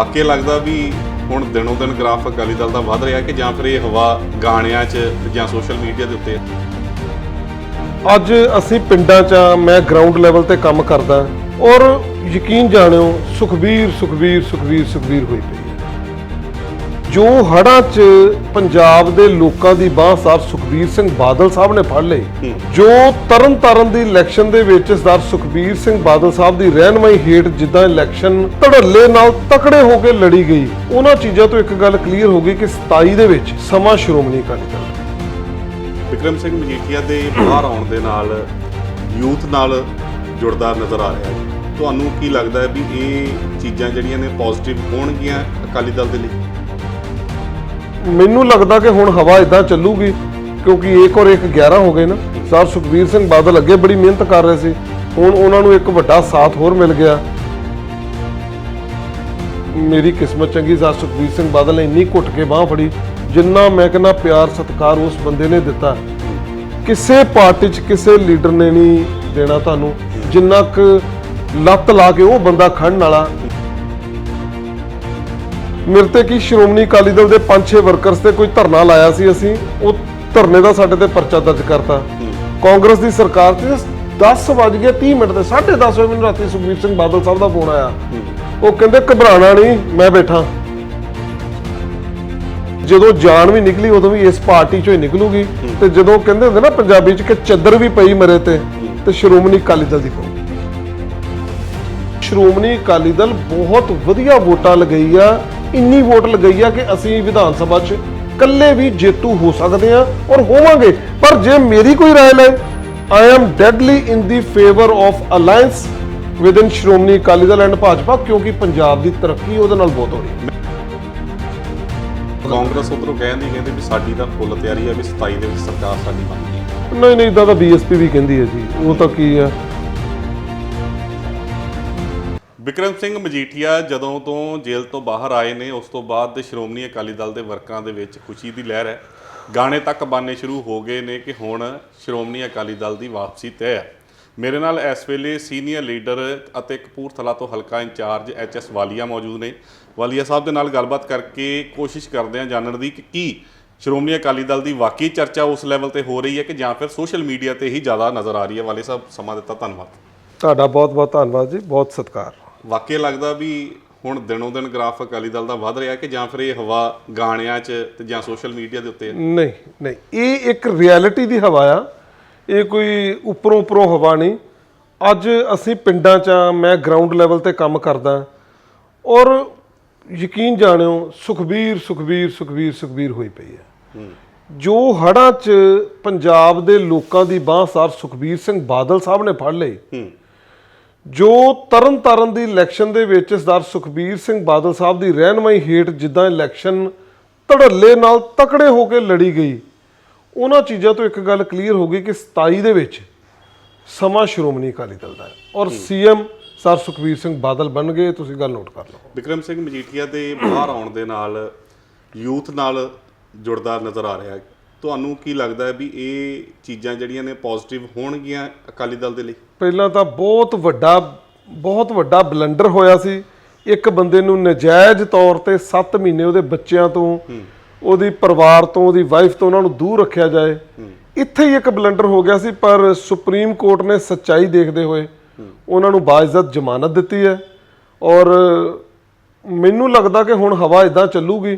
ਵਾਕਈ ਲੱਗਦਾ ਵੀ ਹੁਣ ਦਿਨੋਂ ਦਿਨ ਗ੍ਰਾਫ ਅਕਾਲੀ ਦਲ ਦਾ ਵੱਧ ਰਿਹਾ ਕਿ ਜਾਂ ਫਿਰ ਇਹ ਹਵਾ ਗਾਣਿਆਂ 'ਚ ਜਾਂ ਸੋਸ਼ਲ ਮੀਡੀਆ ਦੇ ਉੱਤੇ? ਅੱਜ ਅਸੀਂ ਪਿੰਡਾਂ 'ਚ ਮੈਂ ਗਰਾਊਂਡ ਲੈਵਲ ਤੇ ਕੰਮ ਕਰਦਾ ਔਰ ਯਕੀਨ ਜਾਣਿਓ, ਸੁਖਬੀਰ ਸੁਖਬੀਰ ਸੁਖਬੀਰ ਸੁਖਬੀਰ ਹੋਈ ਪਈ ਜੋ ਹੜ੍ਹਾਂ 'ਚ ਪੰਜਾਬ ਦੇ ਲੋਕਾਂ ਦੀ ਬਾਹ ਸਾਹਿਬ ਸੁਖਬੀਰ ਸਿੰਘ ਬਾਦਲ ਸਾਹਿਬ ਨੇ ਫੜ ਲਈ ਜੋ ਤਰਨ ਤਾਰਨ ਦੀ ਇਲੈਕਸ਼ਨ ਦੇ ਵਿੱਚ ਸਰਦਾਰ ਸੁਖਬੀਰ ਸਿੰਘ ਬਾਦਲ ਸਾਹਿਬ ਦੀ ਰਹਿਨਮਾਈ ਹੇਠ ਜਿੱਦਾਂ ਇਲੈਕਸ਼ਨ ਧੜੱਲੇ ਨਾਲ ਤਕੜੇ ਹੋ ਕੇ ਲੜੀ ਗਈ ਉਹਨਾਂ ਚੀਜ਼ਾਂ ਤੋਂ ਇੱਕ ਗੱਲ ਕਲੀਅਰ ਹੋ ਗਈ ਕਿ 27 ਦੇ ਵਿੱਚ ਸਮਾਂ ਸ਼੍ਰੋਮਣੀ ਅਕਾਲੀ ਦਲ ਵਿਕਰਮ ਸਿੰਘ ਮਜੀਠੀਆ ਦੇ ਬਾਹਰ ਆਉਣ ਦੇ ਨਾਲ ਯੂਥ ਨਾਲ ਜੁੜਦਾ ਨਜ਼ਰ ਆ ਰਿਹਾ ਹੈ। ਤੁਹਾਨੂੰ ਕੀ ਲੱਗਦਾ ਹੈ ਵੀ ਇਹ ਚੀਜ਼ਾਂ ਜਿਹੜੀਆਂ ਨੇ ਪੋਜ਼ਿਟਿਵ ਹੋਣਗੀਆਂ ਅਕਾਲੀ ਦਲ ਦੇ ਲਈ? ਮੈਨੂੰ ਲੱਗਦਾ ਕਿ ਹੁਣ ਹਵਾ ਇਦਾਂ ਚੱਲੂਗੀ, ਕਿਉਂਕਿ ਇੱਕ ਔਰ 1 11 ਹੋ ਗਏ ਨਾ। ਸਰ ਸੁਖਬੀਰ ਸਿੰਘ ਬਾਦਲ ਅੱਗੇ ਬੜੀ ਮਿਹਨਤ ਕਰ ਰਹੇ ਸੀ। ਹੁਣ ਉਹਨਾਂ ਨੂੰ ਇੱਕ ਵੱਡਾ ਸਾਥ ਹੋਰ ਮਿਲ ਗਿਆ। ਮੇਰੀ ਕਿਸਮਤ ਚੰਗੀ, ਸਰ ਸੁਖਬੀਰ ਸਿੰਘ ਬਾਦਲ ਨੇ ਇੰਨੀ ਘੁੱਟ ਕੇ ਬਾਹ ਫੜੀ, ਜਿੰਨਾ ਮੈਂ ਕਹਿੰਦਾ ਪਿਆਰ, ਸਤਿਕਾਰ ਉਸ ਬੰਦੇ ਨੇ ਦਿੱਤਾ। ਕਿਸੇ ਪਾਰਟੀ 'ਚ ਕਿਸੇ ਲੀਡਰ ਨੇ ਨਹੀਂ ਦੇਣਾ ਤੁਹਾਨੂੰ। ਜਿੰਨਾ ਕੁ ਲੱਤ ਲਾ ਕੇ ਉਹ ਬੰਦਾ ਖੜਨ ਵਾਲਾ ਮੇਰੇ ਤੇ ਕੀ ਸ਼੍ਰੋਮਣੀ ਅਕਾਲੀ ਦਲ ਦੇ 5-6 ਵਰਕਰਸ ਤੇ ਕੋਈ ਧਰਨਾ ਲਾਇਆ ਸੀ ਅਸੀਂ, ਉਹ ਧਰਨੇ ਦਾ ਸਾਡੇ ਤੇ ਪਰਚਾ ਦਰਜ ਕਰਤਾ। ਕਾਂਗਰਸ ਦੀ ਸਰਕਾਰ ਤੇ 10 ਵਜ ਗਏ 30 ਮਿੰਟ ਤੇ 10:30 ਵਜੇ ਮੈਨੂੰ ਰਾਤੀ ਸੁਖਬੀਰ ਸਿੰਘ ਬਾਦਲ ਸਾਹਿਬ ਦਾ ਫੋਨ ਆਇਆ। ਉਹ ਕਹਿੰਦੇ, ਘਬਰਾਣਾ ਨਹੀਂ, ਮੈਂ ਬੈਠਾ। ਜਦੋਂ ਜਾਨ ਵੀ ਨਿਕਲੀ, ਉਦੋਂ ਵੀ ਇਸ ਪਾਰਟੀ ਚੋਂ ਹੀ ਨਿਕਲੂਗੀ। ਤੇ ਜਦੋਂ ਕਹਿੰਦੇ ਹੁੰਦੇ ਨਾ, ਪੰਜਾਬੀ ਚ ਕਿ ਚੱਦਰ ਵੀ ਪਈ ਮਰੇ ਤੇ ਤੇ ਸ਼੍ਰੋਮਣੀ ਅਕਾਲੀ ਦਲ ਦੀ ਪਊ ਸ਼੍ਰੋਮਣੀ ਅਕਾਲੀ ਦਲ ਬਹੁਤ ਵਧੀਆ ਵੋਟਾਂ ਲਗਾਈ ਆ। ਇੰਨੀ ਵੋਟ ਲਗਈ ਆ ਕਿ ਅਸੀਂ ਵਿਧਾਨ ਸਭਾ 'ਚ ਇਕੱਲੇ ਵੀ ਜੇਤੂ ਹੋ ਸਕਦੇ ਆ ਔਰ ਹੋਵਾਂਗੇ। ਪਰ ਜੇ ਮੇਰੀ ਕੋਈ ਰਾਏ ਲੈ I am deadly in the favour of alliance within Shiromani Akali Dal and Bhajpa ਕਿਉਂਕਿ ਪੰਜਾਬ ਦੀ ਤਰੱਕੀ ਉਹਦੇ ਨਾਲ ਬਹੁਤ ਹੋ ਰਹੀ ਹੈ। ਕਾਂਗਰਸ ਉਧਰੋਂ ਕਹਿੰਦੀ ਕਹਿੰਦੇ ਵੀ ਸਾਡੀ ਤਾਂ ਫੁੱਲ ਤਿਆਰੀ ਹੈ ਵੀ 27 ਦੇ ਵਿੱਚ ਸਰਕਾਰ ਸਾਡੀ ਬਣਨੀ ਹੈ। ਨਹੀਂ ਨਹੀਂ ਤਾਂ ਬੀਐਸਪੀ ਵੀ ਕਹਿੰਦੀ ਹੈ ਜੀ। ਉਹ ਤਾਂ ਕੀ ਹੈ? ਵਿਕਰਮ ਸਿੰਘ ਮਜੀਠੀਆ ਜਦੋਂ ਤੋਂ ਜੇਲ੍ਹ ਤੋਂ ਬਾਹਰ ਆਏ ਨੇ, ਉਸ ਤੋਂ ਬਾਅਦ ਸ਼੍ਰੋਮਣੀ ਅਕਾਲੀ ਦਲ ਦੇ ਵਰਕਰਾਂ ਦੇ ਵਿੱਚ ਖੁਸ਼ੀ ਦੀ ਲਹਿਰ ਹੈ। ਗਾਣੇ ਤੱਕ ਬਾਨੇ ਸ਼ੁਰੂ ਹੋ ਗਏ ਨੇ ਕਿ ਹੁਣ ਸ਼੍ਰੋਮਣੀ ਅਕਾਲੀ ਦਲ ਦੀ ਵਾਪਸੀ ਤੈਅ ਹੈ। ਮੇਰੇ ਨਾਲ ਇਸ ਵੇਲੇ ਸੀਨੀਅਰ ਲੀਡਰ ਅਤੇ ਕਪੂਰਥਲਾ ਤੋਂ ਹਲਕਾ ਇੰਚਾਰਜ ਐਚ ਐਸ ਵਾਲੀਆ ਮੌਜੂਦ ਨੇ। ਵਾਲੀਆ ਸਾਹਿਬ ਦੇ ਨਾਲ ਗੱਲਬਾਤ ਕਰਕੇ ਕੋਸ਼ਿਸ਼ ਕਰਦੇ ਹਾਂ ਜਾਣਨ ਦੀ ਕਿ ਕੀ ਸ਼੍ਰੋਮਣੀ ਅਕਾਲੀ ਦਲ ਦੀ ਵਾਕਈ ਚਰਚਾ ਉਸ ਲੈਵਲ ਤੇ ਹੋ ਰਹੀ ਹੈ ਕਿ ਜਾਂ ਫਿਰ ਸੋਸ਼ਲ ਮੀਡੀਆ ਤੇ ਹੀ ਜ਼ਿਆਦਾ ਨਜ਼ਰ ਆ ਰਹੀ ਹੈ। ਵਾਲੇ ਸਾਹਿਬ, ਸਮਾਂ ਦਿੱਤਾ, ਧੰਨਵਾਦ। ਤੁਹਾਡਾ ਬਹੁਤ ਬਹੁਤ ਧੰਨਵਾਦ ਜੀ, ਬਹੁਤ ਸਤਿਕਾਰ। ਵਾਕਈ ਲੱਗਦਾ ਵੀ ਹੁਣ ਦਿਨੋਂ ਦਿਨ ਗ੍ਰਾਫ ਅਕਾਲੀ ਦਲ ਦਾ ਵੱਧ ਰਿਹਾ ਕਿ ਜਾਂ ਫਿਰ ਇਹ ਹਵਾ ਗਾਣਿਆਂ 'ਚ ਤੇ ਜਾਂ ਸੋਸ਼ਲ ਮੀਡੀਆ ਦੇ ਉੱਤੇ? ਨਹੀਂ ਨਹੀਂ। ਇਹ ਇੱਕ ਰਿਐਲਿਟੀ ਦੀ ਹਵਾ ਆ। ਇਹ ਕੋਈ ਉੱਪਰੋਂ ਉੱਪਰੋਂ ਹਵਾ ਨਹੀਂ। ਅੱਜ ਅਸੀਂ ਪਿੰਡਾਂ 'ਚ ਮੈਂ ਗਰਾਊਂਡ ਲੈਵਲ ਤੇ ਕੰਮ ਕਰਦਾ। ਔਰ ਯਕੀਨ ਜਾਣਿਓ ਸੁਖਬੀਰ ਸੁਖਬੀਰ ਸੁਖਬੀਰ ਸੁਖਬੀਰ ਹੋਈ ਪਈ ਹੈ। ਜੋ ਹੜ੍ਹਾਂ 'ਚ ਪੰਜਾਬ ਦੇ ਲੋਕਾਂ ਦੀ ਬਾਹ ਸਾਹਿਬ ਸੁਖਬੀਰ ਸਿੰਘ ਬਾਦਲ ਸਾਹਿਬ ਨੇ ਫੜ ਲਈ ਹੂੰ। ਜੋ ਤਰਨ ਤਾਰਨ ਦੀ ਇਲੈਕਸ਼ਨ ਦੇ ਵਿੱਚ ਸਰਦਾਰ ਸੁਖਬੀਰ ਸਿੰਘ ਬਾਦਲ ਸਾਹਿਬ ਦੀ ਰਹਿਨਮਾਈ ਹੇਠ ਜਿੱਦਾਂ ਇਲੈਕਸ਼ਨ ਧੜੱਲੇ ਨਾਲ ਤਕੜੇ ਹੋ ਕੇ ਲੜੀ ਗਈ ਉਹਨਾਂ ਚੀਜ਼ਾਂ ਤੋਂ ਇੱਕ ਗੱਲ ਕਲੀਅਰ ਹੋ ਗਈ ਕਿ 27 ਦੇ ਵਿੱਚ ਸਮਾਂ ਸ਼੍ਰੋਮਣੀ ਅਕਾਲੀ ਦਲ ਦਾ ਹੈ ਔਰ ਸੀਐਮ ਸਰ ਸੁਖਬੀਰ ਸਿੰਘ ਬਾਦਲ ਬਣ ਗਏ ਤੁਸੀਂ ਗੱਲ ਨੋਟ ਕਰ ਲਓ। ਵਿਕਰਮ ਸਿੰਘ ਮਜੀਠੀਆ ਦੇ ਬਾਹਰ ਆਉਣ ਦੇ ਨਾਲ ਯੂਥ ਨਾਲ ਜੁੜਦਾ ਨਜ਼ਰ ਆ ਰਿਹਾ ਤੁਹਾਨੂੰ ਕੀ ਲੱਗਦਾ ਹੈ ਵੀ ਇਹ ਚੀਜ਼ਾਂ ਜਿਹੜੀਆਂ ਨੇ ਪੋਜ਼ਿਟਿਵ ਹੋਣਗੀਆਂ ਅਕਾਲੀ ਦਲ ਦੇ ਲਈ? ਪਹਿਲਾਂ ਤਾਂ ਬਹੁਤ ਵੱਡਾ ਬਹੁਤ ਵੱਡਾ ਬਲੰਡਰ ਹੋਇਆ ਸੀ। ਇੱਕ ਬੰਦੇ ਨੂੰ ਨਜਾਇਜ਼ ਤੌਰ ਤੇ 7 ਮਹੀਨੇ ਉਹਦੇ ਬੱਚਿਆਂ ਤੋਂ, ਉਹਦੀ ਪਰਿਵਾਰ ਤੋਂ, ਉਹਦੀ ਵਾਈਫ ਤੋਂ ਉਹਨਾਂ ਨੂੰ ਦੂਰ ਰੱਖਿਆ ਜਾਏ। ਇੱਥੇ ਹੀ ਇੱਕ ਬਲੰਡਰ ਹੋ ਗਿਆ ਸੀ, ਪਰ ਸੁਪਰੀਮ ਕੋਰਟ ਨੇ ਸੱਚਾਈ ਦੇਖਦੇ ਹੋਏ ਉਹਨਾਂ ਨੂੰ ਬਾਇਜ਼ਤ ਜ਼ਮਾਨਤ ਦਿੱਤੀ ਹੈ। ਔਰ ਮੈਨੂੰ ਲੱਗਦਾ ਕਿ ਹੁਣ ਹਵਾ ਇਦਾਂ ਚੱਲੂਗੀ,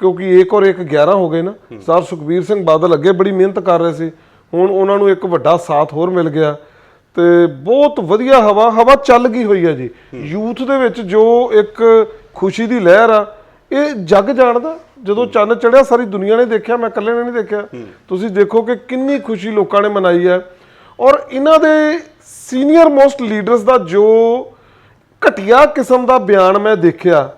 ਕਿਉਂਕਿ 1 ਔਰ 1 11 ਹੋ ਗਏ ਨਾ। ਸਰ ਸੁਖਬੀਰ ਸਿੰਘ ਬਾਦਲ ਅੱਗੇ ਬੜੀ ਮਿਹਨਤ ਕਰ ਰਹੇ ਸੀ। ਹੁਣ ਉਹਨਾਂ ਨੂੰ ਇੱਕ ਵੱਡਾ ਸਾਥ ਹੋਰ ਮਿਲ ਗਿਆ। ਤੇ ਬਹੁਤ ਵਧੀਆ ਹਵਾ ਹਵਾ ਚੱਲ ਗਈ ਹੋਈ ਹੈ ਜੀ। ਯੂਥ ਦੇ ਵਿੱਚ ਜੋ ਇੱਕ ਖੁਸ਼ੀ ਦੀ ਲਹਿਰ ਆ ਇਹ ਜੱਗ ਜਾਣਦਾ। ਜਦੋਂ ਚੰਨ ਚੜਿਆ ਸਾਰੀ ਦੁਨੀਆ ਨੇ ਦੇਖਿਆ ਮੈਂ ਇਕੱਲੇ ਨੇ ਨਹੀਂ ਦੇਖਿਆ। ਤੁਸੀਂ ਦੇਖੋ ਕਿ ਕਿੰਨੀ ਖੁਸ਼ੀ ਲੋਕਾਂ ਨੇ ਮਨਾਈ ਹੈ। ਔਰ ਇਹਨਾਂ ਦੇ ਸੀਨੀਅਰ ਮੋਸਟ ਲੀਡਰਸ ਦਾ ਜੋ ਘਟੀਆ ਕਿਸਮ ਦਾ ਬਿਆਨ ਮੈਂ ਦੇਖਿਆ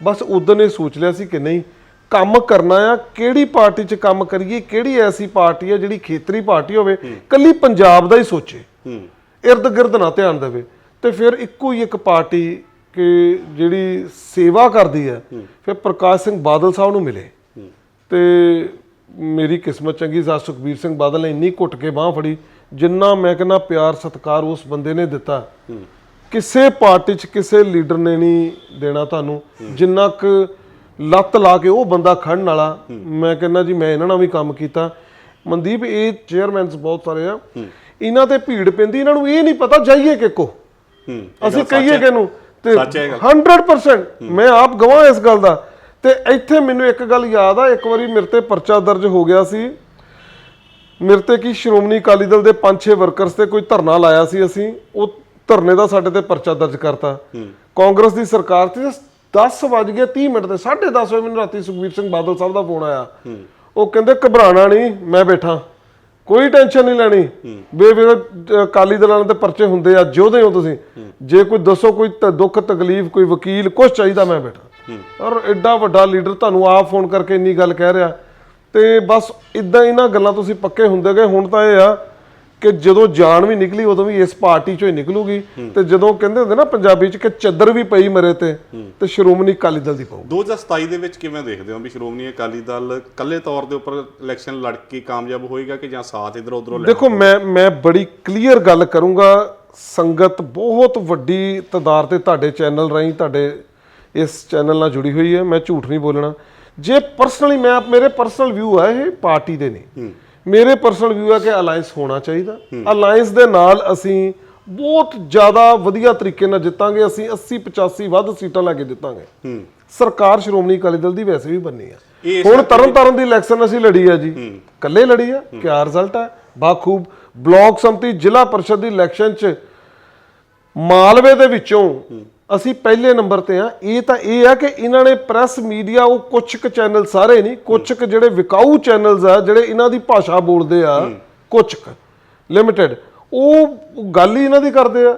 ਬਸ ਉਦੋਂ ਨੇ ਸੋਚ ਲਿਆ ਸੀ ਕਿ ਨਹੀਂ ਕੰਮ ਕਰਨਾ ਆ ਕਿਹੜੀ ਪਾਰਟੀ 'ਚ ਕੰਮ ਕਰੀਏ ਕਿਹੜੀ ਐਸੀ ਪਾਰਟੀ ਆ ਜਿਹੜੀ ਖੇਤਰੀ ਪਾਰਟੀ ਹੋਵੇ ਕੱਲੀ ਪੰਜਾਬ ਦਾ ਹੀ ਸੋਚੇ। ਹੂੰ। ਇਰਦ ਗਿਰਦ ਨਾ ਧਿਆਨ ਦੇਵੇ। ਤੇ ਫਿਰ ਇੱਕੋ ਹੀ ਇੱਕ ਪਾਰਟੀ ਕਿ ਜਿਹੜੀ ਸੇਵਾ ਕਰਦੀ ਹੈ ਫਿਰ ਪ੍ਰਕਾਸ਼ ਸਿੰਘ ਬਾਦਲ ਸਾਹਿਬ ਨੂੰ ਮਿਲੇ। ਤੇ ਮੇਰੀ ਕਿਸਮਤ ਚੰਗੀ ਸਾ ਸੁਖਬੀਰ ਸਿੰਘ ਬਾਦਲ ਨੇ ਇੰਨੀ ਘੁੱਟ ਕੇ ਬਾਹ ਫੜੀ ਜਿੰਨਾ ਮੈਂ ਕਹਿੰਦਾ ਪਿਆਰ ਸਤਿਕਾਰ ਉਸ ਬੰਦੇ ਨੇ ਦਿੱਤਾ। ਕਿਸੇ ਪਾਰਟੀ 'ਚ ਕਿਸੇ ਲੀਡਰ ਨੇ ਨਹੀਂ ਦੇਣਾ ਤੁਹਾਨੂੰ। ਜਿੰਨਾ ਕੁ ਲੱਤ ਲਾ ਕੇ ਉਹ ਬੰਦਾ ਖੜਨ ਵਾਲਾ। ਮੈਂ ਕਹਿੰਦਾ ਜੀ ਮੈਂ ਇਹਨਾਂ ਨਾਲ ਵੀ ਕੰਮ ਕੀਤਾ। ਮਨਦੀਪ ਇਹ ਚੇਅਰਮੈਨਸ ਬਹੁਤ ਸਾਰੇ ਆ। ਇਹਨਾਂ ਤੇ ਭੀੜ ਪੈਂਦੀ ਇਹਨਾਂ ਨੂੰ ਇਹ ਨਹੀਂ ਪਤਾ ਜਾਈਏ ਕਿੱਕੋ ਅਸੀਂ ਕਹੀਏ ਹੈ। ਕਿ ਨੂੰ। ਤੇ ਸੱਚ ਹੈ ਇਹ ਗੱਲ। 100% ਮੈਂ ਆਪ ਗਵਾਹ ਇਸ ਗੱਲ ਦਾ। ਤੇ ਇੱਥੇ ਮੈਨੂੰ ਇੱਕ ਗੱਲ ਯਾਦ ਆ ਇੱਕ ਵਾਰੀ ਮੇਰੇ ਤੇ ਪਰਚਾ ਦਰਜ ਹੋ ਗਿਆ ਸੀ। ਮੇਰੇ ਤੇ ਕੀ ਸ਼੍ਰੋਮਣੀ ਅਕਾਲੀ ਦਲ ਦੇ 5-6 ਵਰਕਰਸ ਤੇ ਕੋਈ ਧਰਨਾ ਲਾਇਆ ਸੀ ਅਸੀਂ ਉਹ ਧਰਨੇ ਦਾ ਸਾਡੇ ਤੇ ਪਰਚਾ ਦਰਜ ਕਰਤਾ। ਕਾਂਗਰਸ ਦੀ ਸਰਕਾਰ ਸੀ 10 ਵਜ ਗਏ 30 ਮਿੰਟ ਤੇ 10:30 ਵਜੇ ਮੈਨੂੰ ਰਾਤੀ ਸੁਖਬੀਰ ਸਿੰਘ ਬਾਦਲ ਸਾਹਿਬ ਦਾ ਫੋਨ ਆਇਆ। ਉਹ ਕਹਿੰਦੇ ਘਬਰਾਣਾ ਨਹੀਂ ਮੈਂ ਬੈਠਾ। ਕੋਈ ਟੈਨਸ਼ਨ ਨਹੀਂ ਲੈਣੀ। ਅ, ਅਕਾਲੀ ਦਲਾਂ ਦੇ ਪਰਚੇ ਹੁੰਦੇ ਆ ਜਿਉਦੇ ਹੋ ਤੁਸੀਂ। ਜੇ ਕੋਈ ਦੱਸੋ ਕੋਈ ਦੁੱਖ ਤਕਲੀਫ ਕੋਈ ਵਕੀਲ ਕੁਝ ਚਾਹੀਦਾ ਮੈਂ ਬੈਠਾ। ਔਰ ਐਡਾ ਵੱਡਾ ਲੀਡਰ ਤੁਹਾਨੂੰ ਆਪ ਫੋਨ ਕਰਕੇ ਇੰਨੀ ਗੱਲ ਕਹਿ ਰਿਹਾ। ਤੇ ਬਸ ਇਦਾਂ ਇਹਨਾਂ ਗੱਲਾਂ ਤੁਸੀਂ ਪੱਕੇ ਹੁੰਦੇ ਗਏ। ਹੁਣ ਤਾਂ ਇਹ ਆ ਕਿ ਜਦੋਂ ਜਾਨ ਵੀ ਨਿਕਲੀ ਉਦੋਂ ਵੀ ਇਸ ਪਾਰਟੀ ਚੋਂ ਹੀ ਨਿਕਲੂਗੀ। ਤੇ ਜਦੋਂ ਕਹਿੰਦੇ ਹੁੰਦੇ ਨਾ ਪੰਜਾਬੀ ਚ ਕਿ ਚੱਦਰ ਵੀ ਪਈ ਮਰੇ ਤੇ ਤੇ ਸ਼੍ਰੋਮਣੀ ਅਕਾਲੀ ਦਲ ਦੀ ਪਾਉ 2027 ਦੇ ਵਿੱਚ ਕਿਵੇਂ ਦੇਖਦੇ ਹੋ ਵੀ ਸ਼੍ਰੋਮਣੀ ਅਕਾਲੀ ਦਲ ਇਕੱਲੇ ਤੌਰ ਦੇ ਉੱਪਰ ਇਲੈਕਸ਼ਨ ਲੜ ਕੇ ਕਾਮਯਾਬ ਹੋਏਗਾ ਕਿ ਜਾਂ ਸਾਥ ਇਧਰ ਉਧਰੋਂ ਲੈ ਦੇਖੋ ਮੈਂ ਮੈਂ ਬੜੀ ਕਲੀਅਰ ਗੱਲ ਕਰੂੰਗਾ ਸੰਗਤ ਬਹੁਤ ਵੱਡੀ ਤਾਦਾਦ ਤੇ ਤੁਹਾਡੇ ਚੈਨਲ ਰਾਹੀਂ ਤੁਹਾਡੇ ਇਸ ਚੈਨਲ ਨਾਲ ਜੁੜੀ ਹੋਈ ਹੈ ਮੈਂ ਝੂਠ ਨਹੀਂ ਬੋਲਣਾ। ਜੇ ਪਰਸਨਲੀ ਮੈਂ ਮੇਰੇ ਪਰਸਨਲ ਵਿਊ ਹੈ ਇਹ ਪਾਰਟੀ ਦੇ ਨਹੀਂ ਮੇਰੇ ਪਰਸਨਲ ਵਿਊ ਹੈ ਕਿ ਅਲਾਈਅੰਸ ਹੋਣਾ ਚਾਹੀਦਾ। ਅਲਾਈਅੰਸ ਦੇ ਨਾਲ ਅਸੀਂ ਬਹੁਤ ਜ਼ਿਆਦਾ ਵਧੀਆ ਤਰੀਕੇ ਨਾਲ ਜਿੱਤਾਂਗੇ ਅਸੀਂ 80 85 ਵੱਧ ਸੀਟਾਂ ਲੈ ਕੇ ਜਿੱਤਾਂਗੇ। ਸਰਕਾਰ ਸ਼੍ਰੋਮਣੀ ਅਕਾਲੀ ਦਲ ਦੀ ਵੈਸੇ ਵੀ ਬੰਨੀ ਆ। ਹੁਣ ਤਰਨ ਤਾਰਨ ਦੀ ਇਲੈਕਸ਼ਨ ਅਸੀਂ ਲੜੀ ਆ ਜੀ। ਕੱਲੇ ਲੜੀ ਆ ਕਿਆ ਰਿਜ਼ਲਟ ਹੈ ਬਾਖੂਬ ਬਲਾਕ ਸੰਮਤੀ ਜ਼ਿਲ੍ਹਾ ਪਰਿਸ਼ਦ ਦੀ ਇਲੈਕਸ਼ਨ 'ਚ ਮਾਲਵੇ ਦੇ ਵਿੱਚੋਂ ਅਸੀਂ ਪਹਿਲੇ ਨੰਬਰ ਤੇ ਆ ਇਹ ਤਾਂ ਇਹ ਆ ਕਿ ਇਹਨਾਂ ਨੇ ਪ੍ਰੈਸ ਮੀਡੀਆ ਉਹ ਕੁਝ ਕੁ ਚੈਨਲ ਸਾਰੇ ਨਹੀਂ ਕੁਝ ਕੁ ਜਿਹੜੇ ਵਿਕਾਊ ਚੈਨਲਸ ਆ ਜਿਹੜੇ ਇਹਨਾਂ ਦੀ ਭਾਸ਼ਾ ਬੋਲਦੇ ਆ ਕੁਝ ਕੁ ਲਿਮਿਟਿਡ ਉਹ ਉਹ ਗੱਲ ਹੀ ਇਹਨਾਂ ਦੀ ਕਰਦੇ ਆ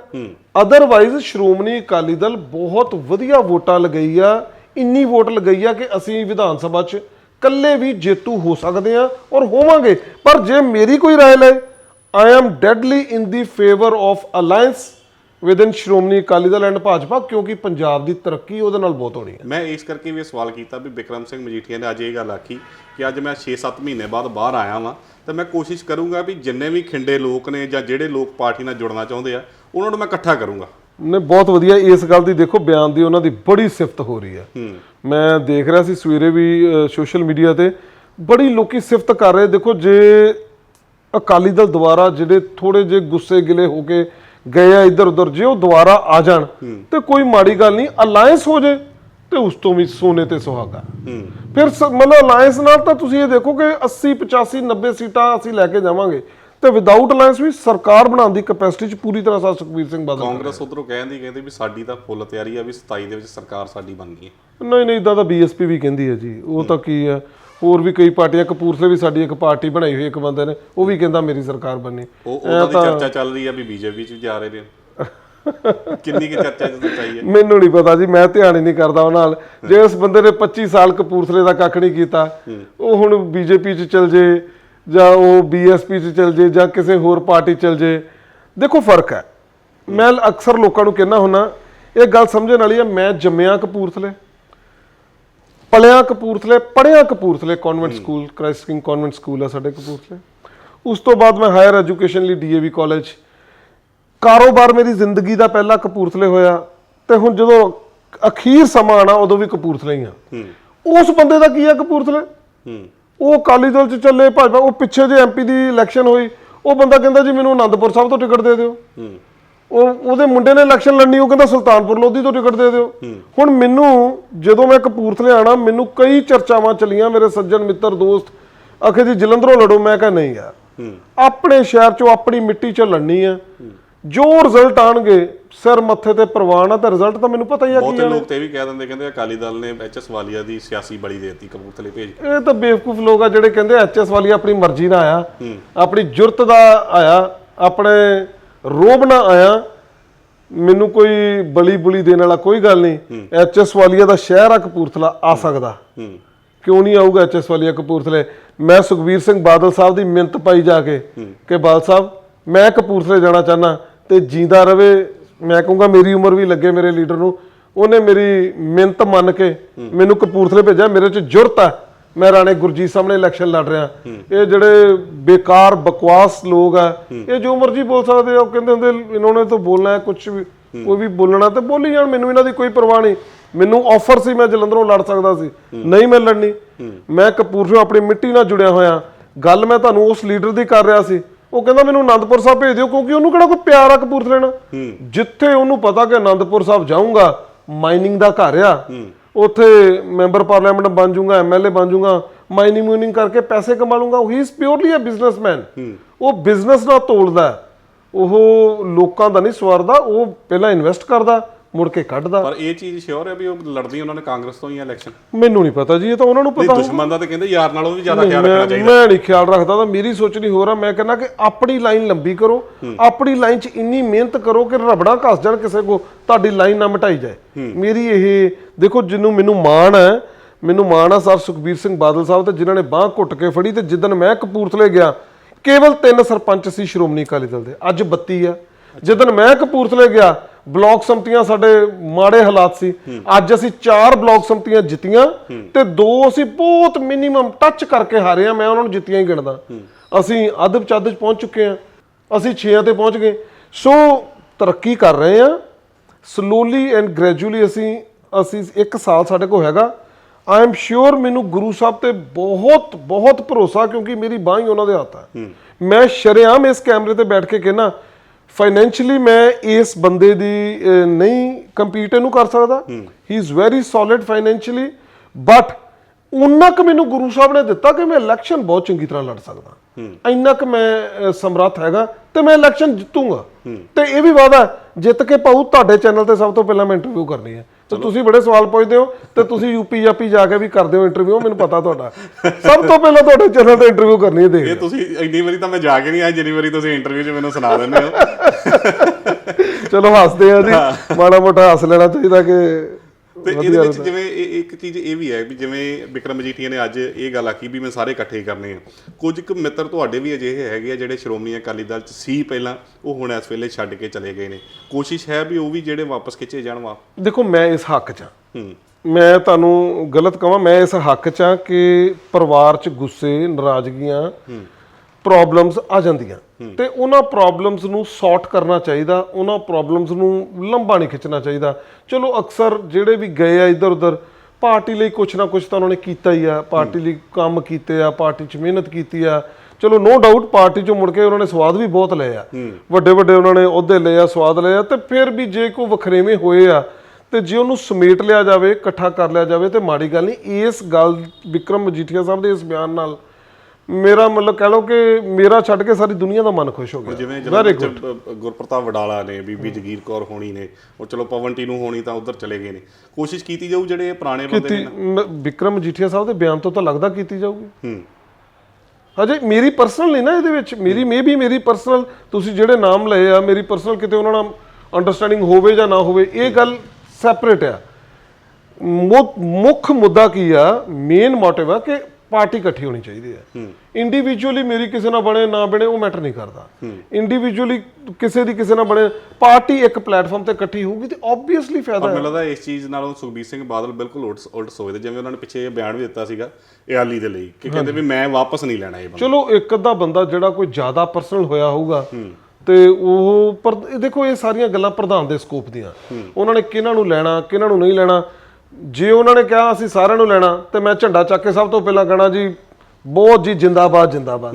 ਅਦਰਵਾਈਜ਼ ਸ਼੍ਰੋਮਣੀ ਅਕਾਲੀ ਦਲ ਬਹੁਤ ਵਧੀਆ ਵੋਟਾਂ ਲਗਈ ਆ ਇੰਨੀ ਵੋਟ ਲਗਈ ਆ ਕਿ ਅਸੀਂ ਵਿਧਾਨ ਸਭਾ 'ਚ ਕੱਲੇ ਵੀ ਜੇਤੂ ਹੋ ਸਕਦੇ ਆ ਔਰ ਹੋਵਾਂਗੇ ਪਰ ਜੇ ਮੇਰੀ ਕੋਈ رائے ਲਏ I am deadly in the favour of alliance within Shiromani Akali Dal and Bhajpa ਕਿਉਂਕਿ ਪੰਜਾਬ ਦੀ ਤਰੱਕੀ ਉਹਦੇ ਨਾਲ ਬਹੁਤ ਹੋਣੀ ਹੈ। ਮੈਂ ਇਸ ਕਰਕੇ ਵੀ ਇਹ ਸਵਾਲ ਕੀਤਾ ਵੀ ਬਿਕਰਮ ਸਿੰਘ ਮਜੀਠੀਆ ਨੇ ਅੱਜ ਇਹ ਗੱਲ ਆਖੀ ਕਿ ਅੱਜ ਮੈਂ 6-7 ਮਹੀਨੇ ਬਾਅਦ ਬਾਹਰ ਆਇਆ ਵਾਂ ਤਾਂ ਮੈਂ ਕੋਸ਼ਿਸ਼ ਕਰੂੰਗਾ ਵੀ ਜਿੰਨੇ ਵੀ ਖਿੰਡੇ ਲੋਕ ਨੇ ਜਾਂ ਜਿਹੜੇ ਲੋਕ ਪਾਰਟੀ ਨਾਲ ਜੁੜਨਾ ਚਾਹੁੰਦੇ ਆ ਉਹਨਾਂ ਨੂੰ ਮੈਂ ਇਕੱਠਾ ਕਰੂੰਗਾ। ਨੇ ਬਹੁਤ ਵਧੀਆ ਇਸ ਗੱਲ ਦੀ ਦੇਖੋ ਬਿਆਨ ਦੀ ਉਹਨਾਂ ਦੀ ਬੜੀ ਸਿਫਤ ਹੋ ਰਹੀ ਹੈ। ਮੈਂ ਦੇਖ ਰਿਹਾ ਸੀ ਸਵੇਰੇ ਵੀ ਸੋਸ਼ਲ ਮੀਡੀਆ ਤੇ ਬੜੀ ਲੋਕੀ ਸਿਫਤ ਕਰ ਰਹੇ। ਦੇਖੋ ਜੇ ਅਕਾਲੀ ਦਲ ਦੁਆਰਾ ਜਿਹੜੇ ਥੋੜੇ ਜੇ ਗੁੱਸੇ ਗਿਲੇ ਹੋ ਕੇ ਗਏ ਆ ਇੱਧਰ ਉੱਧਰ ਜੇ ਉਹ ਦੁਬਾਰਾ ਆ ਜਾਣ ਤੇ ਕੋਈ ਮਾੜੀ ਗੱਲ ਨਹੀਂ ਅਲਾਈਅੰਸ ਹੋ ਜੇ ਤੇ ਉਸ ਤੋਂ ਵੀ ਸੋਨੇ ਤੇ ਸੁਹਾਗਾ। ਫਿਰ ਮਤਲਬ ਅਲਾਈਅੰਸ ਨਾਲ ਤਾਂ ਤੁਸੀਂ ਇਹ ਦੇਖੋ ਕਿ 80 85 90 ਸੀਟਾਂ ਅਸੀਂ ਲੈ ਕੇ ਜਾਵਾਂਗੇ ਤੇ ਵਿਦਆਊਟ ਅਲਾਈਅੰਸ ਵੀ ਸਰਕਾਰ ਬਣਾਉਣ ਦੀ ਕੈਪੈਸਿਟੀ ਚ ਪੂਰੀ ਤਰ੍ਹਾਂ ਸਾਥ ਸੁਖਬੀਰ ਸਿੰਘ ਬਾਦਲ ਕਾਂਗਰਸ ਉਧਰੋਂ ਕਹਿੰਦੀ ਕਹਿੰਦੇ ਵੀ ਸਾਡੀ ਤਾਂ ਫੁੱਲ ਤਿਆਰੀ ਆ ਵੀ 27 ਦੇ ਵਿੱਚ ਸਰਕਾਰ ਸਾਡੀ ਬਣਨੀ ਹੈ। ਨਹੀਂ ਨਹੀਂ ਇਦਾਂ ਤਾਂ ਬੀਐਸਪੀ ਵੀ ਕਹਿੰਦੀ ਹੈ ਜੀ ਉਹ ਤਾਂ ਕੀ ਹੈ? ਹੋਰ ਵੀ ਕਈ ਪਾਰਟੀਆਂ ਕਪੂਰਥਲੇ ਵੀ ਸਾਡੀ ਇੱਕ ਪਾਰਟੀ ਬਣਾਈ ਹੋਈ ਇੱਕ ਬੰਦੇ ਨੇ ਉਹ ਵੀ ਕਹਿੰਦਾ ਮੇਰੀ ਸਰਕਾਰ ਬਣਨੀ ਉਹ ਉਹਨਾਂ ਦੀ ਚਰਚਾ ਚੱਲ ਰਹੀ ਆ ਵੀ ਬੀਜੇਪੀ ਚ ਵੀ ਜਾ ਰਹੇ ਨੇ। ਕਿੰਨੀ ਕੀ ਚਰਚਾ ਜਦੋਂ ਚਾਹੀਏ ਮੈਨੂੰ ਨਹੀਂ ਪਤਾ ਜੀ ਮੈਂ ਧਿਆਨ ਹੀ ਨਹੀਂ ਕਰਦਾ ਉਹਨਾਂ ਨਾਲ। ਜੇ ਉਸ ਬੰਦੇ ਨੇ 25 ਸਾਲ ਕਪੂਰਥਲੇ ਦਾ ਕੱਖ ਨਹੀਂ ਕੀਤਾ ਉਹ ਹੁਣ ਬੀਜੇਪੀ 'ਚ ਚਲ ਜੇ ਜਾਂ ਉਹ ਬੀਐਸਪੀ 'ਚ ਚਲ ਜੇ ਜਾਂ ਕਿਸੇ ਹੋਰ ਪਾਰਟੀ 'ਚ ਚਲ ਜੇ ਦੇਖੋ ਫ਼ਰਕ ਹੈ। ਮੈਂ ਅਕਸਰ ਲੋਕਾਂ ਨੂੰ ਕਹਿੰਦਾ ਹੁੰਨਾ ਇਹ ਗੱਲ ਸਮਝਣ ਵਾਲੀ ਹੈ ਮੈਂ ਜੰਮਿਆ ਕਪੂਰਥਲੇ। ਪਲਿਆ ਕਪੂਰਥਲੇ ਪੜਿਆ ਕਪੂਰਥਲੇ convent school Christ King convent school ਆ ਸਾਡੇ ਕਪੂਰਥਲੇ। ਉਸ ਤੋਂ ਬਾਅਦ ਮੈਂ ਹਾਇਰ ਐਜੂਕੇਸ਼ਨ ਲਈ ਡੀਏਵੀ ਕਾਲਜ ਕਾਰੋਬਾਰ ਮੇਰੀ ਜ਼ਿੰਦਗੀ ਦਾ ਪਹਿਲਾ ਕਪੂਰਥਲੇ ਹੋਇਆ ਤੇ ਹੁਣ ਜਦੋਂ ਅਖੀਰ ਸਮਾਂ ਆਣਾ ਉਦੋਂ ਵੀ ਕਪੂਰਥਲੇ ਹੀ ਆ। ਉਸ ਬੰਦੇ ਦਾ ਕੀ ਆ ਕਪੂਰਥਲੇ? ਉਹ ਅਕਾਲੀ ਦਲ ਚ ਚੱਲੇ ਭਾਜਪਾ ਉਹ ਪਿੱਛੇ ਜੇ ਐਮਪੀ ਦੀ ਇਲੈਕਸ਼ਨ ਹੋਈ ਉਹ ਬੰਦਾ ਕਹਿੰਦਾ ਜੀ ਮੈਨੂੰ ਆਨੰਦਪੁਰ ਸਾਹਿਬ ਤੋਂ ਟਿਕਟ ਦੇ ਦਿਓ। ਉਹ ਉਹਦੇ ਮੁੰਡੇ ਨੇ ਇਲੈਕਸ਼ਨ ਲੜਨੀ ਉਹ ਕਹਿੰਦਾ ਸੁਲਤਾਨਪੁਰ ਲੋਧੀ ਤੋਂ ਟਿਕਟ ਦੇ ਦਿਓ। ਹੁਣ ਮੈਨੂੰ ਜਦੋਂ ਮੈਂ ਕਪੂਰਥਲੇ ਆਣਾ ਮੈਨੂੰ ਕਈ ਚਰਚਾਵਾਂ ਚੱਲੀਆਂ ਮੇਰੇ ਸੱਜਣ ਮਿੱਤਰ ਦੋਸਤ ਆਖੇ ਜੀ ਜਲੰਧਰੋਂ ਲੜੋ ਮੈਂ ਕਿਹਾ ਨਹੀਂ ਯਾਰ। ਹੂੰ। ਆਪਣੇ ਸ਼ਹਿਰ ਚੋਂ ਆਪਣੀ ਮਿੱਟੀ ਚ ਲੜਨੀ ਆ। ਜੋ ਰਿਜ਼ਲਟ ਆਣਗੇ ਸਿਰ ਮੱਥੇ ਤੇ ਪ੍ਰਵਾਨ ਤਾਂ ਰਿਜ਼ਲਟ ਤਾਂ ਮੈਨੂੰ ਪਤਾ ਹੀ ਆ ਕੀ ਬਹੁਤੇ ਲੋਕ ਤੇ ਵੀ ਕਹਿ ਦਿੰਦੇ ਕਹਿੰਦੇ ਅਕਾਲੀ ਦਲ ਨੇ ਐਚਐਸ ਵਾਲੀਆ ਦੀ ਸਿਆਸੀ ਬਲੀ ਦੇ ਦਿੱਤੀ ਕਪੂਰਥਲੇ ਭੇਜ ਇਹ ਤਾਂ ਬੇਵਕੂਫ ਲੋਕ ਆ ਜਿਹੜੇ ਕਹਿੰਦੇ ਐਚਐਸ ਵਾਲੀ ਆਪਣੀ ਮਰਜ਼ੀ ਨਾਲ ਆਇਆ। ਆਪਣੀ ਜੁਰਤ ਦਾ ਆਇਆ। ਆਪਣੇ ਰੋਬ ਨਾਲ ਆਇਆ ਮੈਨੂੰ ਕੋਈ ਬਲੀ ਬੁਲੀ ਦੇਣ ਵਾਲਾ ਕੋਈ ਗੱਲ ਨਹੀਂ। ਐਚਐਸ ਵਾਲੀਆ ਦਾ ਸ਼ਹਿਰ ਆ ਕਪੂਰਥਲਾ ਆ ਸਕਦਾ। ਕਿਉਂ ਨਹੀਂ ਆਊਗਾ ਐਚਐਸ ਵਾਲੀਆ ਕਪੂਰਥਲੇ? ਮੈਂ ਸੁਖਬੀਰ ਸਿੰਘ ਬਾਦਲ ਸਾਹਿਬ ਦੀ ਮਿੰਤ ਪਾਈ ਜਾ ਕੇ ਕਿ ਬਾਦਲ ਸਾਹਿਬ ਮੈਂ ਕਪੂਰਥਲੇ ਜਾਣਾ ਚਾਹਨਾ ਤੇ ਜਿੰਦਾ ਰਵੇ। ਮੈਂ ਕਹੂੰਗਾ ਮੇਰੀ ਉਮਰ ਵੀ ਲੱਗੇ ਮੇਰੇ ਲੀਡਰ ਨੂੰ। ਉਹਨੇ ਮੇਰੀ ਮਿੰਤ ਮੰਨ ਕੇ ਮੈਨੂੰ ਕਪੂਰਥਲੇ ਭੇਜਿਆ। ਮੇਰੇ 'ਚ ਜੁਰਤ ਆ। ਮੈਂ ਰਾਣੇ ਗੁਰਜੀਤ ਸਾਹਮਣੇ ਇਲੈਕਸ਼ਨ ਲੜ ਰਿਹਾ। ਇਹ ਜਿਹੜੇ ਬੇਕਾਰ, ਬਕਵਾਸ ਲੋਕ ਆ, ਇਹ ਜੋ ਮਰਜ਼ੀ ਬੋਲ ਸਕਦੇ ਆ, ਉਹ ਕਹਿੰਦੇ ਹੁੰਦੇ, ਇਹਨਾਂ ਨੇ ਤਾਂ ਬੋਲਣਾ ਕੁਝ ਵੀ, ਕੋਈ ਵੀ ਬੋਲਣਾ ਤੇ ਬੋਲੀ ਜਾਣ, ਮੈਨੂੰ ਇਹਨਾਂ ਦੀ ਕੋਈ ਪਰਵਾਹ ਨਹੀਂ। ਮੈਨੂੰ ਆਫਰ ਸੀ, ਮੈਂ ਜਲੰਧਰੋਂ ਲੜ ਸਕਦਾ ਸੀ। ਨਹੀਂ ਮੈਂ ਲੜਨੀ। ਮੈਂ ਕਪੂਰਥਲੇ ਆਪਣੀ ਮਿੱਟੀ ਨਾਲ ਜੁੜਿਆ ਹੋਇਆ। ਗੱਲ ਮੈਂ ਤੁਹਾਨੂੰ ਉਸ ਲੀਡਰ ਦੀ ਕਰ ਰਿਹਾ ਸੀ। ਉਹ ਕਹਿੰਦਾ, ਮੈਨੂੰ ਆਨੰਦਪੁਰ ਸਾਹਿਬ ਭੇਜ ਦਿਓ ਕਿਉਂਕਿ ਉਹਨੂੰ ਕਿਹੜਾ ਕੋਈ ਪਿਆਰ ਆ ਕਪੂਰਥਲੇ ਨਾਲ? ਜਿੱਥੇ ਉਹਨੂੰ ਪਤਾ ਕਿ ਆਨੰਦਪੁਰ ਸਾਹਿਬ ਜਾਊਂਗਾ ਮਾਈਨਿੰਗ ਦਾ ਘਰ ਆ। ਉੱਥੇ ਮੈਂਬਰ ਪਾਰਲੀਮੈਂਟ ਬਣ ਜਾਊਂਗਾ ਐਮਐਲਏ ਬਣ ਜਾਊਂਗਾ ਮਾਈਨਿੰਗ ਮੂਨਿੰਗ ਕਰਕੇ ਪੈਸੇ ਕਮਾ ਲੂੰਗਾ he is purely a businessman ਉਹ ਬਿਜ਼ਨਸ ਨਾਲ ਤੋਲਦਾ। ਉਹ ਲੋਕਾਂ ਦਾ ਨਹੀਂ ਸਵਾਰਦਾ ਉਹ ਪਹਿਲਾਂ ਇਨਵੈਸਟ ਕਰਦਾ। ਮੁੜ ਕੇ ਕੱਢਦਾ। ਪਰ ਇਹ ਚੀਜ਼ ਸ਼ੋਰ ਹੈ ਵੀ ਉਹ ਲੜਦੀ ਉਹਨਾਂ ਨੇ ਕਾਂਗਰਸ ਤੋਂ ਹੀ ਇਲੈਕਸ਼ਨ ਮੈਨੂੰ ਨਹੀਂ ਪਤਾ ਜੀ ਇਹ ਤਾਂ ਉਹਨਾਂ ਨੂੰ ਨਹੀਂ ਪਤਾ। ਦੁਸ਼ਮਣ ਦਾ ਤਾਂ ਕਹਿੰਦੇ ਯਾਰ ਨਾਲੋਂ ਵੀ ਜ਼ਿਆਦਾ ਖਿਆਲ ਰੱਖਣਾ ਚਾਹੀਦਾ। ਮੈਂ ਨਹੀਂ ਖਿਆਲ ਰੱਖਦਾ ਤਾਂ ਮੇਰੀ ਸੋਚ ਨਹੀਂ ਹੋ ਰਹਾ। ਮੈਂ ਕਹਿੰਦਾ ਕਿ ਆਪਣੀ ਲਾਈਨ ਲੰਬੀ ਕਰੋ ਆਪਣੀ ਲਾਈਨ 'ਚ ਇੰਨੀ ਮਿਹਨਤ ਕਰੋ ਕਿ ਰਬੜਾ ਘਸ ਜਾਣ ਕਿਸੇ ਕੋ ਤੁਹਾਡੀ ਲਾਈਨ ਨਾ ਮਿਟਾਈ ਜਾਏ। ਮੇਰੀ ਇਹ ਦੇਖੋ ਜਿੰਨੂੰ ਮੈਨੂੰ ਮਾਣ ਹੈ ਮੈਨੂੰ ਮਾਣ ਆ ਸਰ ਸੁਖਬੀਰ ਸਿੰਘ ਬਾਦਲ ਸਾਹਿਬ ਤੇ ਜਿਨ੍ਹਾਂ ਨੇ ਬਾਹ ਘੁੱਟ ਕੇ ਫੜੀ ਤੇ ਜਿੱਦਨ ਮੈਂ ਕਪੂਰਥਲੇ ਗਿਆ ਕੇਵਲ ਤਿੰਨ ਸਰਪੰਚ ਸੀ ਸ਼੍ਰੋਮਣੀ ਅਕਾਲੀ ਦਲ ਦੇ ਅੱਜ 32 ਆ। ਜਿੱਦਨ ਮੈਂ ਕਪੂਰਥਲੇ ਗਿਆ ਬਲਾਕ ਸੰਮਤੀਆਂ ਸਾਡੇ ਮਾੜੇ ਹਾਲਾਤ ਸੀ। ਅੱਜ ਅਸੀਂ ਚਾਰ ਬਲਾਕ ਸੰਮਤੀਆਂ ਜਿੱਤੀਆਂ ਤੇ ਦੋ ਅਸੀਂ ਬਹੁਤ ਮਿਨੀਮਮ ਟੱਚ ਕਰਕੇ ਹਾਰੇ ਆ ਮੈਂ ਉਹਨਾਂ ਨੂੰ ਜਿੱਤੀਆਂ ਹੀ ਗਿਣਦਾ। ਅਸੀਂ ਅਦਬ ਚੱਦ 'ਚ ਪਹੁੰਚ ਚੁੱਕੇ ਆ। ਅਸੀਂ 6 ਤੇ ਪਹੁੰਚ ਗਏ। ਸੋ ਤਰੱਕੀ ਕਰ ਰਹੇ ਆ। ਸਲੋਲੀ ਐਂਡ ਗ੍ਰੈਜੂਅਲੀ ਅਸੀਂ ਅਸੀਂ ਇੱਕ ਸਾਲ ਸਾਡੇ ਕੋਲ ਹੈਗਾ। ਆਈ ਐਮ ਸ਼ੋਰ ਮੈਨੂੰ ਗੁਰੂ ਸਾਹਿਬ ਤੇ ਬਹੁਤ ਬਹੁਤ ਭਰੋਸਾ ਕਿਉਂਕਿ ਮੇਰੀ ਬਾਂਹ ਹੀ ਉਹਨਾਂ ਦੇ ਹੱਥ ਹੈ। ਮੈਂ ਸ਼ਰੇਆਮ ਇਸ ਕੈਮਰੇ ਤੇ ਬੈਠ ਕੇ ਕਹਿਣਾ ਫਾਈਨੈਂਸ਼ੀਅਲੀ ਮੈਂ ਇਸ ਬੰਦੇ ਦੀ ਅਹ, ਨਹੀਂ ਕੰਪੀਟ ਇਹਨੂੰ ਕਰ ਸਕਦਾ। He. Is very solid financially but ਉਨਾ ਕੁ ਮੈਨੂੰ ਗੁਰੂ ਸਾਹਿਬ ਨੇ ਦਿੱਤਾ ਕਿ ਮੈਂ ਇਲੈਕਸ਼ਨ ਬਹੁਤ ਚੰਗੀ ਤਰ੍ਹਾਂ ਲੜ ਸਕਦਾ। ਇੰਨਾ ਕੁ ਮੈਂ ਅਹ, ਸਮਰੱਥ ਹੈਗਾ ਤੇ ਮੈਂ ਇਲੈਕਸ਼ਨ ਜਿੱਤੂਗਾ। ਤੇ ਇਹ ਵੀ ਵਾਦਾ ਹੈ, ਜਿੱਤ ਕੇ ਪਾਉ ਤੁਹਾਡੇ ਚੈਨਲ ਤੇ ਸਭ ਤੋਂ ਪਹਿਲਾਂ ਮੈਂ ਇੰਟਰਵਿਊ ਕਰਨੀ ਹੈ। ਤੇ ਤੁਸੀਂ ਬੜੇ ਸਵਾਲ ਪੁੱਛਦੇ ਹੋ ਤੇ ਤੁਸੀਂ ਯੂਪੀ ਜਾਪੀ ਜਾ ਕੇ ਵੀ ਕਰਦੇ ਹੋ ਇੰਟਰਵਿਊ ਮੈਨੂੰ ਪਤਾ ਤੁਹਾਡਾ। ਸਭ ਤੋਂ ਪਹਿਲਾਂ ਤੁਹਾਡੇ ਚੈਨਲ ਤੇ ਇੰਟਰਵਿਊ ਕਰਨੀ ਹੈ ਦੇਖ ਇਹ ਤੁਸੀਂ ਇੰਨੀ ਵਾਰੀ ਤਾਂ ਮੈਂ ਜਾ ਕੇ ਨਹੀਂ ਆਇਆ ਜਿੰਨੀ ਵਾਰੀ ਤੁਸੀਂ ਇੰਟਰਵਿਊ 'ਚ ਮੈਨੂੰ ਸੁਣਾ ਦਿੰਦੇ ਹੋ। ਚਲੋ ਹੱਸਦੇ ਆ ਜੀ। ਮਾੜਾ ਮੋਟਾ ਹੱਸ ਲੈਣਾ ਚਾਹੀਦਾ ਕਿ ਤੇ ਇਹਦੇ ਵਿੱਚ ਜਿਵੇਂ ਇੱਕ ਚੀਜ਼ ਇਹ ਵੀ ਹੈ ਵੀ ਜਿਵੇਂ ਵਿਕਰਮ ਮਜੀਠੀਆ ਨੇ ਅੱਜ ਇਹ ਗੱਲ ਆਖੀ ਵੀ ਮੈਂ ਸਾਰੇ ਇਕੱਠੇ ਕਰਨੇ ਆ। ਕੁਝ ਕੁ ਮਿੱਤਰ ਤੁਹਾਡੇ ਵੀ ਅਜਿਹੇ ਹੈਗੇ ਆ ਜਿਹੜੇ ਸ਼੍ਰੋਮਣੀ ਅਕਾਲੀ ਦਲ 'ਚ ਸੀ ਪਹਿਲਾਂ ਉਹ ਹੁਣ ਇਸ ਵੇਲੇ ਛੱਡ ਕੇ ਚਲੇ ਗਏ ਨੇ। ਕੋਸ਼ਿਸ਼ ਹੈ ਵੀ ਉਹ ਵੀ ਜਿਹੜੇ ਵਾਪਸ ਖਿੱਚੇ ਜਾਣ ਵਾ। ਦੇਖੋ ਮੈਂ ਇਸ ਹੱਕ 'ਚ ਹਾਂ। ਮੈਂ ਤੁਹਾਨੂੰ ਗਲਤ ਕਹਾਂ ਮੈਂ ਇਸ ਹੱਕ 'ਚ ਹਾਂ ਕਿ ਪਰਿਵਾਰ 'ਚ ਗੁੱਸੇ ਨਾਰਾਜ਼ਗੀਆਂ ਪ੍ਰੋਬਲਮਸ ਆ ਜਾਂਦੀਆਂ। ਤੇ ਉਹਨਾਂ ਪ੍ਰੋਬਲਮਸ ਨੂੰ ਸੌਰਟ ਕਰਨਾ ਚਾਹੀਦਾ ਉਹਨਾਂ ਪ੍ਰੋਬਲਮਸ ਨੂੰ ਲੰਬਾ ਨਹੀਂ ਖਿੱਚਣਾ ਚਾਹੀਦਾ। ਚਲੋ ਅਕਸਰ ਜਿਹੜੇ ਵੀ ਗਏ ਆ ਇੱਧਰ ਉੱਧਰ ਪਾਰਟੀ ਲਈ ਕੁਝ ਨਾ ਕੁਝ ਤਾਂ ਉਹਨਾਂ ਨੇ ਕੀਤਾ ਹੀ ਆ। ਪਾਰਟੀ ਲਈ ਕੰਮ ਕੀਤੇ ਆ ਪਾਰਟੀ 'ਚ ਮਿਹਨਤ ਕੀਤੀ ਆ। ਚਲੋ ਨੋ ਡਾਊਟ ਪਾਰਟੀ 'ਚੋਂ ਮੁੜ ਕੇ ਉਹਨਾਂ ਨੇ ਸਵਾਦ ਵੀ ਬਹੁਤ ਲਏ ਆ। ਵੱਡੇ ਵੱਡੇ ਉਹਨਾਂ ਨੇ ਅਹੁਦੇ ਲਏ ਆ ਸਵਾਦ ਲਏ ਆ। ਤੇ ਫਿਰ ਵੀ ਜੇ ਕੋਈ ਵਖਰੇਵੇਂ ਹੋਏ ਆ ਤੇ ਜੇ ਉਹਨੂੰ ਸਮੇਟ ਲਿਆ ਜਾਵੇ ਇਕੱਠਾ ਕਰ ਲਿਆ ਜਾਵੇ ਤੇ ਮਾੜੀ ਗੱਲ ਨਹੀਂ ਇਸ ਗੱਲ ਵਿਕਰਮ ਮਜੀਠੀਆ ਸਾਹਿਬ ਦੇ ਇਸ ਬਿਆਨ ਨਾਲ ਮੇਰਾ ਮਤਲਬ ਕਹਿ ਲਓ ਕਿ ਮੇਰਾ ਛੱਡ ਕੇ ਸਾਰੀ ਦੁਨੀਆ ਦਾ ਮਨ ਖੁਸ਼ ਹੋ ਗਿਆ। ਜਿਵੇਂ ਵੈਰੀ ਗੁਰਪ੍ਰਤਾਪ ਵਡਾਲਾ ਨੇ ਬੀਬੀ ਜਗੀਰ ਕੌਰ ਹੋਣੀ ਨੇ ਉਹ ਚਲੋ ਪਵਨ ਟੀ ਨੂੰ ਹੋਣੀ ਤਾਂ ਉਧਰ ਚਲੇ ਗਏ ਨੇ। ਕੋਸ਼ਿਸ਼ ਕੀਤੀ ਜਾਊ ਜਿਹੜੇ ਪੁਰਾਣੇ ਬੰਦੇ ਨੇ ਵਿਕਰਮ ਮਜੀਠੀਆ ਸਾਹਿਬ ਦੇ ਬਿਆਨ ਤੋਂ ਤਾਂ ਲੱਗਦਾ ਕੀਤੀ ਜਾਊਗੀ। ਹੂੰ। ਹਜੇ ਮੇਰੀ ਪਰਸਨਲ ਨਹੀਂ ਨਾ ਇਹਦੇ ਵਿੱਚ। ਮੇਰੀ ਮੇ ਵੀ ਮੇਰੀ ਪਰਸਨਲ ਤੁਸੀਂ ਜਿਹੜੇ ਨਾਮ ਲਏ ਆ ਮੇਰੀ ਪਰਸਨਲ ਕਿਤੇ ਉਹਨਾਂ ਨਾਲ ਅੰਡਰਸਟੈਂਡਿੰਗ ਹੋਵੇ ਜਾਂ ਨਾ ਹੋਵੇ ਇਹ ਗੱਲ ਸੈਪਰੇਟ ਆ। ਮੁੱਖ ਮੁੱਦਾ ਕੀ ਆ? ਮੇਨ ਮੋਟਿਵ ਆ ਕਿ ਪਾਰਟੀ ਇਕੱਠੀ ਹੋਣੀ ਚਾਹੀਦੀ ਹੈ। ਇੰਡੀਵਿਜੂਅਲੀ ਮੇਰੀ ਕਿਸੇ ਨਾਲ ਬਣੇ ਨਾ ਬਣੇ ਉਹ ਮੈਟਰ ਨਹੀਂ ਕਰਦਾ। ਇੰਡੀਵਿਜੂਅਲੀ ਕਿਸੇ ਦੀ ਕਿਸੇ ਨਾਲ ਬਣੇ ਪਾਰਟੀ ਇੱਕ ਪਲੇਟਫਾਰਮ ਤੇ ਇਕੱਠੀ ਹੋਊਗੀ ਤੇ ਆਬਵੀਅਸਲੀ ਫਾਇਦਾ ਹੈ। ਮੈਨੂੰ ਲੱਗਦਾ ਇਸ ਚੀਜ਼ ਨਾਲੋਂ ਸੁਖਬੀਰ ਸਿੰਘ ਬਾਦਲ ਬਿਲਕੁਲ ਉਲਟ ਸੋਚਦੇ ਜਿਵੇਂ ਉਹਨਾਂ ਨੇ ਪਿੱਛੇ ਬਿਆਨ ਵੀ ਦਿੱਤਾ ਸੀਗਾ ਇਆਲੀ ਦੇ ਲਈ ਕਿ ਕਹਿੰਦੇ ਵੀ ਮੈਂ ਵਾਪਸ ਨਹੀਂ ਲੈਣਾ ਇਹ ਬੰਦਾ। ਚਲੋ ਇੱਕ ਅੱਧਾ ਬੰਦਾ ਜਿਹੜਾ ਕੋਈ ਜ਼ਿਆਦਾ ਪਰਸਨਲ ਹੋਇਆ ਹੋਊਗਾ ਤੇ ਉਹ ਪਰ ਦੇਖੋ ਇਹ ਸਾਰੀਆਂ ਗੱਲਾਂ ਪ੍ਰਧਾਨ ਦੇ ਸਕੋਪ ਦੀਆਂ। ਉਹਨਾਂ ਨੇ ਕਿਹਨਾਂ ਨੂੰ ਲੈਣਾ ਕਿਹਨਾਂ ਨੂੰ ਨਹੀਂ ਲੈਣਾ ਜੇ ਉਹਨਾਂ ਨੇ ਕਿਹਾ ਅਸੀਂ ਸਾਰਿਆਂ ਨੂੰ ਲੈਣਾ ਤੇ ਮੈਂ ਝੰਡਾ ਚੱਕ ਕੇ ਸਭ ਤੋਂ ਪਹਿਲਾਂ ਕਹਣਾ ਜੀ ਬਹੁਤ ਜੀ ਜਿੰਦਾਬਾਦ ਜਿੰਦਾਬਾਦ।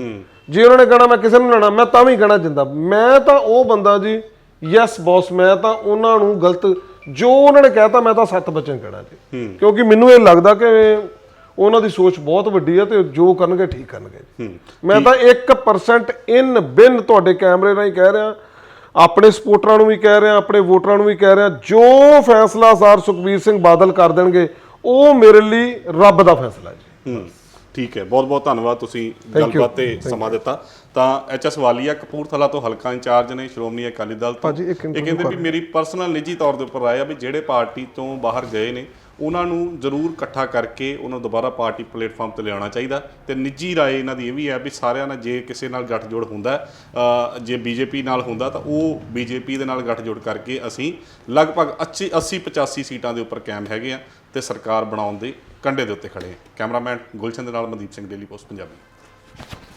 ਜੇ ਉਹਨਾਂ ਨੇ ਕਹਣਾ ਮੈਂ ਕਿਸੇ ਨੂੰ ਲੈਣਾ ਮੈਂ ਤਾਂ ਵੀ ਕਹਣਾ ਜਿੰਦਾ ਮੈਂ ਤਾਂ ਉਹ ਬੰਦਾ ਜੀ ਯੈਸ ਬੌਸ ਮੈਂ ਤਾਂ ਉਹਨਾਂ ਨੂੰ ਗਲਤ ਜੋ ਉਹਨਾਂ ਨੇ ਕਹਿਤਾ ਮੈਂ ਤਾਂ ਸੱਤ ਬਚਨ ਕਹਿਣਾ ਜੀ। ਕਿਉਂਕਿ ਮੈਨੂੰ ਇਹ ਲੱਗਦਾ ਕਿ ਉਹਨਾਂ ਦੀ ਸੋਚ ਬਹੁਤ ਵੱਡੀ ਹੈ ਤੇ ਜੋ ਕਰਨਗੇ ਠੀਕ ਕਰਨਗੇ ਮੈਂ ਤਾਂ 1% ਇਨ ਬਿਨ ਤੁਹਾਡੇ ਕੈਮਰੇ ਰਾਹੀਂ ਕਹਿ ਰਿਹਾ ਆਪਣੇ ਸਪੋਰਟਰਾਂ ਨੂੰ ਵੀ ਕਹਿ ਰਿਹਾ ਆਪਣੇ ਵੋਟਰਾਂ ਨੂੰ ਵੀ ਕਹਿ ਰਿਹਾ ਜੋ ਫੈਸਲਾ ਸਰ ਸੁਖਬੀਰ ਸਿੰਘ ਬਾਦਲ ਕਰ ਦੇਣਗੇ ਉਹ ਮੇਰੇ ਲਈ ਰੱਬ ਦਾ ਫੈਸਲਾ ਜੀ। ਠੀਕ ਹੈ ਬਹੁਤ ਬਹੁਤ ਧੰਨਵਾਦ ਤੁਸੀਂ ਗੱਲਬਾਤ ਤੇ ਸਮਾਂ ਦਿੱਤਾ। ਤਾਂ ਐਚ ਐਸ ਵਾਲੀਆ ਕਪੂਰਥਲਾ ਤੋਂ ਹਲਕਾ ਇੰਚਾਰਜ ਨੇ ਸ਼੍ਰੋਮਣੀ ਅਕਾਲੀ ਦਲ ਤੋਂ। ਇਹ ਕਹਿੰਦੇ ਵੀ ਮੇਰੀ ਪਰਸਨਲ ਨਿੱਜੀ ਤੌਰ ਦੇ ਉੱਪਰ ਰਾਏ ਆ ਵੀ ਜਿਹੜੇ ਪਾਰਟੀ ਤੋਂ ਬਾਹਰ ਗਏ ਨੇ ਉਹਨਾਂ ਨੂੰ ਜ਼ਰੂਰ ਇਕੱਠਾ ਕਰਕੇ ਉਹਨਾਂ ਨੂੰ ਦੁਬਾਰਾ ਪਾਰਟੀ ਪਲੇਟਫਾਰਮ ਤੇ ਲਿਆਉਣਾ ਚਾਹੀਦਾ ਤੇ ਨਿੱਜੀ ਰਾਏ ਇਹਨਾਂ ਦੀ ਇਹ ਵੀ ਹੈ ਵੀ ਸਾਰਿਆਂ ਨਾਲ ਜੇ ਕਿਸੇ ਨਾਲ ਗੱਠਜੋੜ ਹੁੰਦਾ ਹੈ, ਅ, ਜੇ ਬੀਜੇਪੀ ਨਾਲ ਹੁੰਦਾ ਤਾਂ ਉਹ ਬੀਜੇਪੀ ਦੇ ਨਾਲ ਗੱਠਜੋੜ ਕਰਕੇ ਅਸੀਂ ਲਗਭਗ 80 80 85 ਸੀਟਾਂ ਦੇ ਉੱਪਰ ਕਾਇਮ ਹੈਗੇ ਆ ਤੇ ਸਰਕਾਰ ਬਣਾਉਣ ਦੇ ਕੰਢੇ ਦੇ ਉੱਤੇ ਖੜੇ ਆ ਕੈਮਰਾਮੈਨ ਗੁਲਸ਼ਨ ਦੇ ਨਾਲ ਮਨਦੀਪ ਸਿੰਘ ਡੇਲੀ ਪੋਸਟ ਪੰਜਾਬੀ।